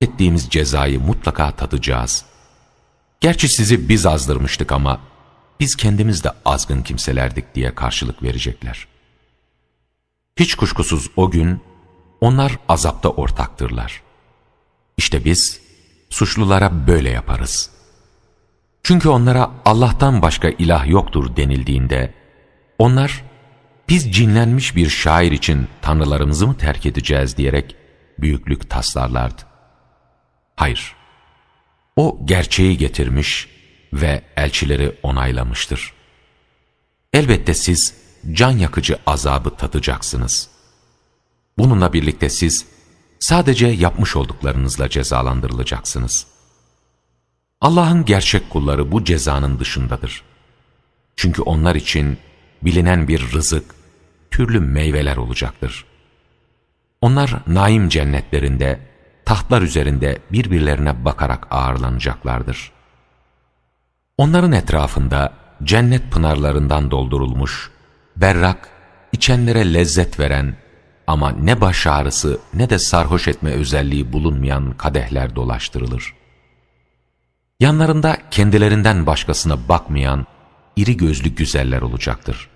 ettiğimiz cezayı mutlaka tadacağız. Gerçi sizi biz azdırmıştık ama biz kendimiz de azgın kimselerdik diye karşılık verecekler. Hiç kuşkusuz o gün onlar azapta ortaktırlar. İşte biz suçlulara böyle yaparız. Çünkü onlara Allah'tan başka ilah yoktur denildiğinde onlar biz cinlenmiş bir şair için tanrılarımızı mı terk edeceğiz diyerek büyüklük taslarlardı. Hayır, o gerçeği getirmiş ve elçileri onaylamıştır. Elbette siz can yakıcı azabı tadacaksınız. Bununla birlikte siz sadece yapmış olduklarınızla cezalandırılacaksınız. Allah'ın gerçek kulları bu cezanın dışındadır. Çünkü onlar için bilinen bir rızık, türlü meyveler olacaktır. Onlar naim cennetlerinde, tahtlar üzerinde birbirlerine bakarak ağırlanacaklardır. Onların etrafında cennet pınarlarından doldurulmuş, berrak, içenlere lezzet veren ama ne baş ağrısı ne de sarhoş etme özelliği bulunmayan kadehler dolaştırılır. Yanlarında kendilerinden başkasına bakmayan iri gözlü güzeller olacaktır.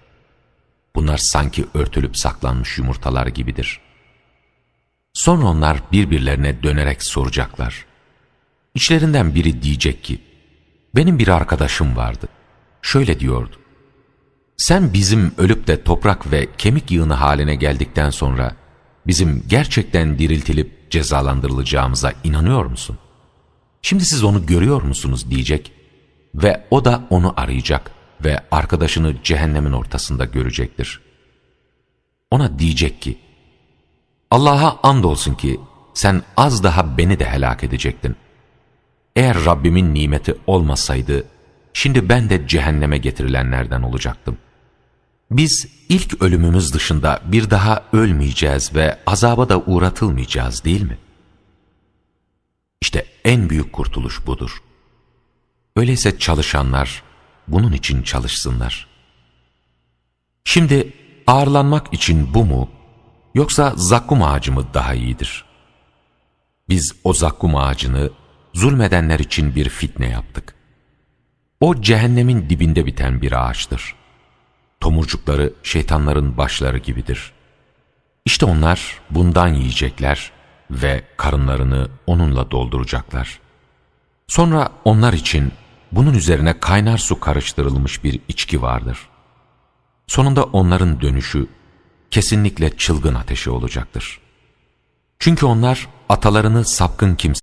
Bunlar sanki örtülüp saklanmış yumurtalar gibidir. Sonra onlar birbirlerine dönerek soracaklar. İçlerinden biri diyecek ki, benim bir arkadaşım vardı. Şöyle diyordu. Sen bizim ölüp de toprak ve kemik yığını haline geldikten sonra bizim gerçekten diriltilip cezalandırılacağımıza inanıyor musun? Şimdi siz onu görüyor musunuz diyecek ve o da onu arayacak ve arkadaşını cehennemin ortasında görecektir. Ona diyecek ki, Allah'a andolsun ki sen az daha beni de helak edecektin. Eğer Rabbimin nimeti olmasaydı, şimdi ben de cehenneme getirilenlerden olacaktım. Biz ilk ölümümüz dışında bir daha ölmeyeceğiz ve azaba da uğratılmayacağız değil mi? İşte en büyük kurtuluş budur. Öyleyse çalışanlar bunun için çalışsınlar. Şimdi ağırlanmak için bu mu yoksa zakkum ağacı mı daha iyidir? Biz o zakkum ağacını zulmedenler için bir fitne yaptık. O cehennemin dibinde biten bir ağaçtır. Tomurcukları şeytanların başları gibidir. İşte onlar bundan yiyecekler ve karınlarını onunla dolduracaklar. Sonra onlar için bunun üzerine kaynar su karıştırılmış bir içki vardır. Sonunda onların dönüşü kesinlikle çılgın ateşi olacaktır. Çünkü onlar atalarını sapkın kimse